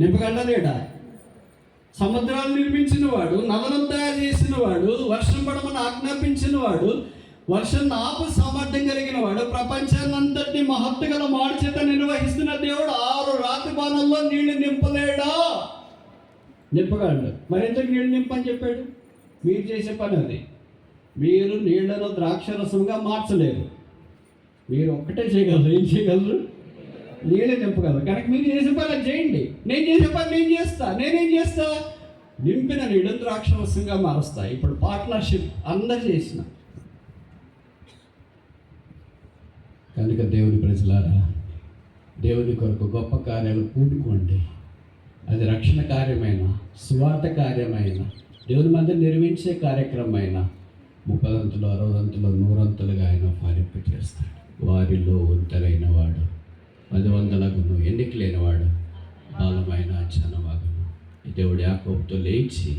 నింపగలలేడా సముద్రాలు నిర్మించిన వాడు నదులను తయారు చేసిన వాడు వర్షం పడమని ఆజ్ఞాపించిన వాడు వర్షం ఆపు సామర్థ్యం కలిగిన వాడు ప్రపంచాన్ని అంతటిని మహత్తు గల చేత నిర్వహిస్తున్న దేవుడు ఆరు రాతి బాణంలో నీళ్ళు నింపలేడా? నింపగలడు. మరి నీళ్ళు నింపని చెప్పాడు? మీరు చేసే పని అది. మీరు నీళ్ళను ద్రాక్షరసంగా మార్చలేరు. మీరు ఒక్కటే చేయగలరు. ఏం చేయగలరు? నేనే నింపగలరు కనుక మీరు చేసే పని అది చేయండి. నేను చేసే పని నేను చేస్తా. నేనేం చేస్తా? నింపిన నీళ్ళు ద్రాక్షరసంగా మారుస్తా. ఇప్పుడు పార్ట్నర్షిప్ అందరు చేసిన. కనుక దేవుని ప్రజలారా దేవుని కొరకు గొప్ప కార్యాలు కూడుకోండి అది రక్షణ కార్యమైన స్వార్థ కార్యమైన దేవుని మంది నిర్మించే కార్యక్రమమైన ముప్పదంతులు అరవదంతులు నూరంతులుగా ఆయన ఫలింపు చేస్తాడు. వారిలో ఒంటరైన పది వందలగును ఎన్నిక లేనివాడు బాలమైన చనవాగును దేవుడు యాకోబుతో లేచి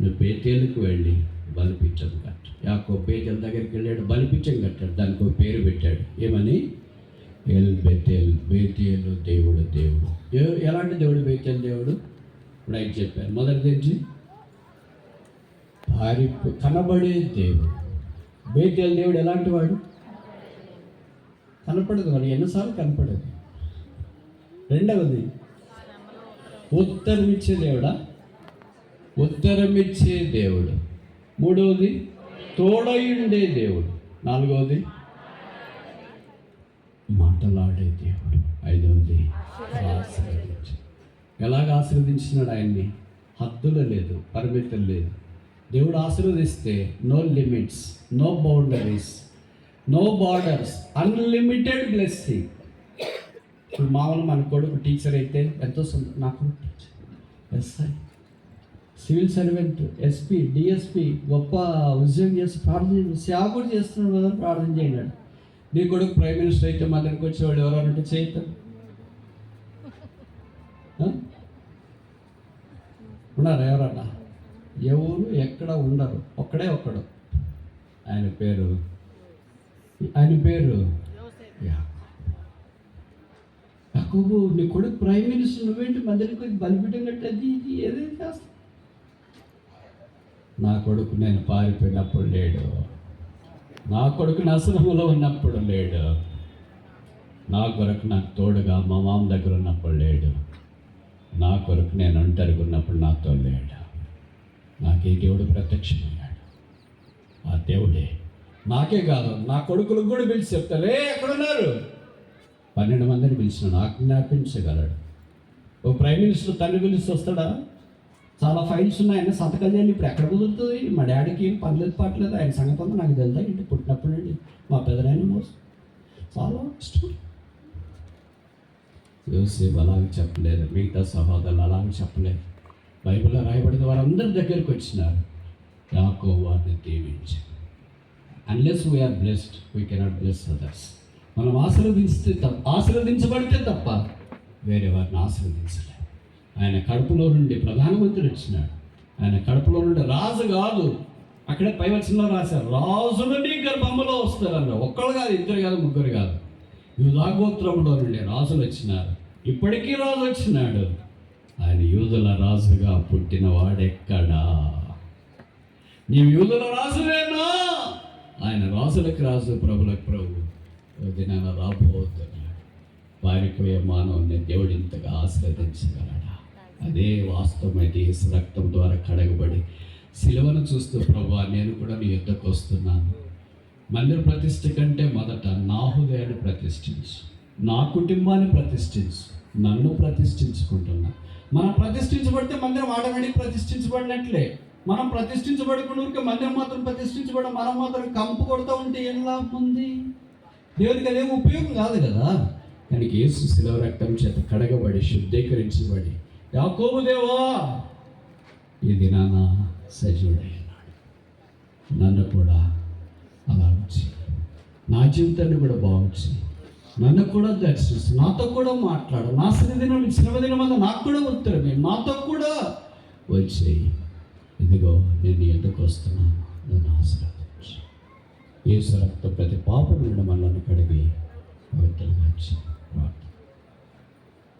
నువ్వు బేతేలకు వెళ్ళి బలిపించం కట్ట. యాకో బేతేల దగ్గరికి వెళ్ళాడు బలిపించం కట్టాడు దానికి ఒక పేరు పెట్టాడు. ఏమని? ఎల్ బెతేల్ బేతేలు దేవుడు. దేవుడు ఎలాంటి దేవుడు బేతేల్ దేవుడు? ఇప్పుడు ఆయన చెప్పారు మొదటి నుంచి పారి కనబడే దేవుడు. బేతేల్ దేవుడు ఎలాంటి వాడు? కనపడదు వాడు ఎన్నిసార్లు కనపడదు. రెండవది ఉత్తరమిచ్చే దేవుడా? ఉత్తరమిచ్చే దేవుడు. మూడవది తోడయుండే దేవుడు. నాలుగవది మాటలాడే దేవుడు. ఐదవది ఆశీర్వదించు. ఎలాగ ఆశీర్వదించినాడు ఆయన్ని? హద్దులు లేదు పరిమితులు లేదు. దేవుడు ఆశీర్వదిస్తే no limits no boundaries no borders unlimited blessing ఇప్పుడు మామూలు మన కొడుకు టీచర్ అయితే ఎంతో సొంత నాకు SI. Civil servant SP DSP గొప్ప ఉద్యోగం చేసి ప్రార్థన సేవ కూడా చేస్తున్నాడు కదా ప్రార్థన చేయండి. నీ కొడుకు ప్రైమ్ మినిస్టర్ అయితే మా దగ్గరికి వచ్చేవాడు ఎవరంటే చేయిస్తాడు ఉన్నారా ఎవరన్నా? ఎవరు ఎక్కడ ఉండరు. ఒక్కడే ఒక్కడు. ఆయన పేరు? ఆయన పేరు? యాకోబు. యాకోబు నీ కొడుకు ప్రైమ్ మినిస్టర్ నువ్వేంటి మందిరికి బలిపీఠం కట్టేది? ఇది ఏదైతే చేస్తా. నా కొడుకు నేను పారిపోయినప్పుడు లేడు. నా కొడుకు ఆశ్రమంలో ఉన్నప్పుడు లేడు. నా కొరకు నాకు తోడుగా మా మామ దగ్గర ఉన్నప్పుడు లేడు. నా కొరకు నేను ఒంటరిగా ఉన్నప్పుడు నాతో లేడు. నాకు ఈ దేవుడు ప్రత్యక్షమయ్యాడు. ఆ దేవుడే. నాకే కాదు నా కొడుకులకు కూడా పిలిచి చెప్తారే ఎక్కడున్నారు? పన్నెండు మందిని పిలిచిన ఆజ్ఞాపించగలడు ఓ ప్రైమ్ మినిస్టర్ తండ్రి పిలిచి వస్తాడా? చాలా ఫైల్స్ ఉన్నాయి. ఆయన సంతకాలు చేయాలి ఇప్పుడు ఎక్కడ కుదురుతుంది? మా డాడీకి ఏం పర్లేదు పట్టలేదు ఆయన సంగతి అంతా నాకు తెలుదా ఇంటి పుట్టినప్పుడు నుండి మా పెదనాయన మోసం. చాలా ఇష్టం యోసేపు అలాగే చెప్పలేదు. మిగతా సహోదరులు అలాగే చెప్పలేదు. బైబిల్లో రాయబడిన వారందరి దగ్గరికి వచ్చినారు. యాకో వారిని దీవించారు unless we are blessed we cannot bless others మనం ఆశీర్వదిస్తే తప్ప ఆశీర్వదించబడితే తప్ప వేరే వారిని ఆశీర్వదించలేదు ఆయన కడుపులో నుండి ప్రధానమంత్రి వచ్చినాడు. ఆయన కడుపులో నుండి రాజు కాదు. అక్కడే పై వచనంలో రాశారు రాజులు నీ గర్భంలో వస్తారన్న ఒక్కడు కాదు ఇద్దరు కాదు ముగ్గురు కాదు. యూధాగోత్రంలో నుండి రాజులు వచ్చినారు. ఇప్పటికీ రాజు వచ్చినాడు. ఆయన యూదుల రాజుగా పుట్టిన వాడెక్కడా? నీవు యూదుల రాజువేనా? ఆయన రాజులకు రాజు ప్రభులకు ప్రభు దినాన రాబోతున్నాడు. పారిపోయే మానవుని దేవుడు ఇంతగా ఆశీర్వదించగలడా? అదే వాస్తవమైతే యేసు రక్తం ద్వారా కడగబడి సిలువను చూస్తూ ప్రభు నేను కూడా నీ యుద్ధకు వస్తున్నాను. మందిర ప్రతిష్ఠ కంటే మొదట నా హృదయాన్ని ప్రతిష్ఠించు. నా కుటుంబాన్ని ప్రతిష్ఠించు. నన్ను ప్రతిష్ఠించుకుంటున్నా. మనం ప్రతిష్ఠించబడితే మందిరం ఆటోమేటిక్ ప్రతిష్ఠించబడినట్లే. మనం ప్రతిష్ఠించబడకుండా ఊరికే మందిరం మాత్రం ప్రతిష్ఠించబడి మనం మాత్రం కంపు కొడుతూ ఉంటే ఏం లాభం ఉంది? దేవునికి అదేం ఉపయోగం కాదు కదా. కానీ యేసు శిలవ రక్తం చేత కడగబడి శుద్ధీకరించబడి యాకోబు దేవా ఇది నాన్న సజీవుడైనాడు నన్ను కూడా అలా వచ్చి నా జీవితాన్ని కూడా బాగుంచి. నన్ను కూడా దర్శిస్తూ నాతో కూడా మాట్లాడు. నా దినం శ్రమదినం వల్ల నాకు కూడా ఉత్తరమే. మాతో కూడా వచ్చేయి. ఇదిగో నేను ఎందుకు వస్తున్నాను. నన్ను ఆశీర్వదించు ఏ సరక్త ప్రతి పాపములను మనల్ని కడిగి పవిత్రంగా ప్రార్థన